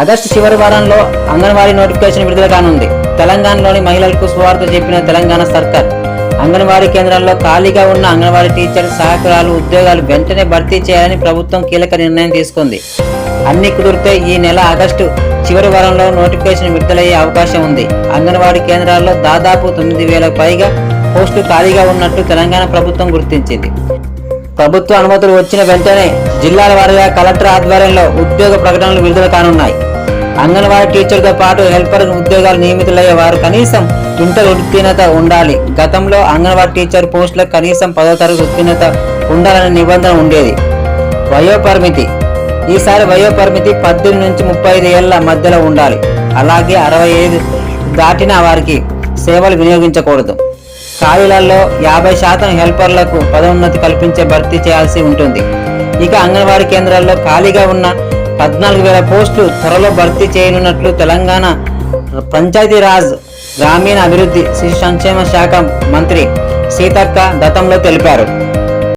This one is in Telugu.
ఆగస్టు చివరి వారంలో అంగన్వాడీ నోటిఫికేషన్ విడుదల కానుంది. తెలంగాణలోని మహిళలకు స్వార్థ చెప్పిన తెలంగాణ సర్కార్ అంగన్వాడీ కేంద్రాల్లో ఖాళీగా ఉన్న అంగన్వాడీ టీచర్ సహకారాలు ఉద్యోగాలు వెంటనే భర్తీ చేయాలని ప్రభుత్వం కీలక నిర్ణయం తీసుకుంది. అన్ని కుదిరితే ఈ నెల ఆగస్టు చివరి వారంలో నోటిఫికేషన్ విడుదలయ్యే అవకాశం ఉంది. అంగన్వాడీ కేంద్రాల్లో దాదాపు తొమ్మిది వేలకు పైగా పోస్టులు ఖాళీగా ఉన్నట్టు తెలంగాణ ప్రభుత్వం గుర్తించింది. ప్రభుత్వ అనుమతులు వచ్చిన వెంటనే జిల్లాల వారీగా కలెక్టర్ ఆధ్వర్యంలో ఉద్యోగ ప్రకటనలు విడుదల కానున్నాయి. అంగన్వాడీ టీచర్తో పాటు హెల్పర్ ఉద్యోగాలు నియమితులయ్యే వారు కనీసం ఇంటర్ ఉత్తీర్ణత ఉండాలి. గతంలో అంగన్వాడీ టీచర్ పోస్టులకు కనీసం పదో తరగతి ఉత్తీర్ణత ఉండాలనే నిబంధన ఉండేది. వయోపరిమితి. ఈసారి వయోపరిమితి పద్దెనిమిది నుంచి ముప్పై ఐదు ఏళ్ళ మధ్యలో ఉండాలి. అలాగే అరవై ఐదు దాటిన వారికి సేవలు వినియోగించకూడదు. ఖాళీలలో యాభై శాతం హెల్పర్లకు పదోన్నతి కల్పించే భర్తీ చేయాల్సి ఉంటుంది. ఇక అంగన్వాడీ కేంద్రాల్లో ఖాళీగా ఉన్న పద్నాలుగు వేల పోస్టులు త్వరలో భర్తీ చేయనున్నట్లు తెలంగాణ పంచాయతీరాజ్ గ్రామీణ అభివృద్ధి శిశు సంక్షేమ శాఖ మంత్రి సీతక్క గతంలో తెలిపారు.